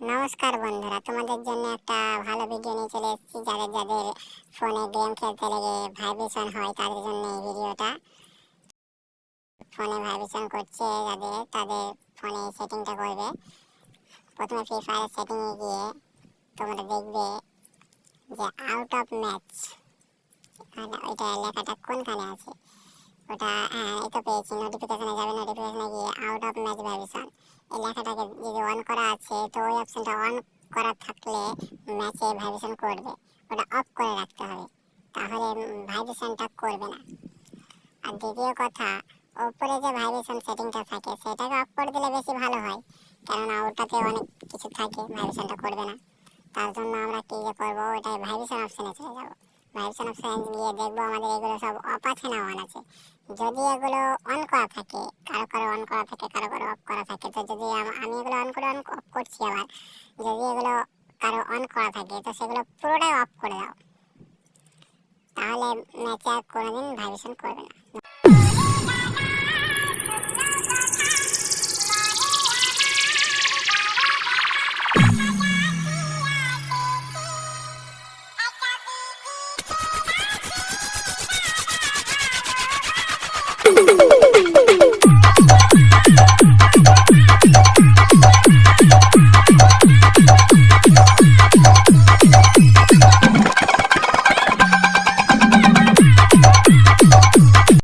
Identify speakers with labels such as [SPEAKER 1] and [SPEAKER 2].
[SPEAKER 1] নমস্কার বন্ধুরা, তোমাদের জন্য একটা ভালো ভিডিও নিয়ে চলে এসেছি। যাদের যাদের ফোনে গেম খেলতে লেগে ভাইব্রেশন হয়, তাদের জন্য এই ভিডিওটা ফোনে ভাইব্রেশন করছে যাদের, তাদের ফোনে সেটিংটা করবে। প্রথমে ফ্রি ফায়ারের সেটিংয়ে গিয়ে তোমরা দেখবে যে আউট অফ ম্যাচ ওইটা লেখাটা কোনখানে আছে? ওটা হ্যাঁ তো পেয়েছি। নোটিফিকেশনে যাবে নোটিফিকেশনে গিয়ে আউট অফ ম্যাচ ভাইব্রেশন এই লেখাটাকে যদি অন করা আছে, তো ওই অপশনটা অন করা থাকলে ম্যাচে ভাইব্রেশন করবে। ওটা অফ করে রাখতে হবে। তাহলে ভাইব্রেশনটা করবে না। আর দ্বিতীয় কথা, ওপরে যে ভাইব্রেশন সেটিংটা থাকে, সেটাকে অফ করে দিলে বেশি ভালো হয়। কেননা ওটাতে অনেক কিছু থাকে ভাইব্রেশনটা করবে না। তার জন্য আমরা কি যে করব, ওটাই ভাইব্রেশন অপশনে চলে যাব। ভাইব্রেশন সায়েন্স গিয়ে দেখব আমাদের এগুলো সব অফ আছে না অন আছে। যদি এগুলো অন করা থাকে, কারও কারও অন করা থাকে, কারও কারও অফ করা থাকে, তো যদি আমি এগুলো অন করে অন অফ করছি আবার, যদি এগুলো কারও অন করা থাকে, তো সেগুলো পুরোটাই অফ করে দাও। তাহলে ম্যাচে আর কোনোদিন ভাইবেশন করবে না।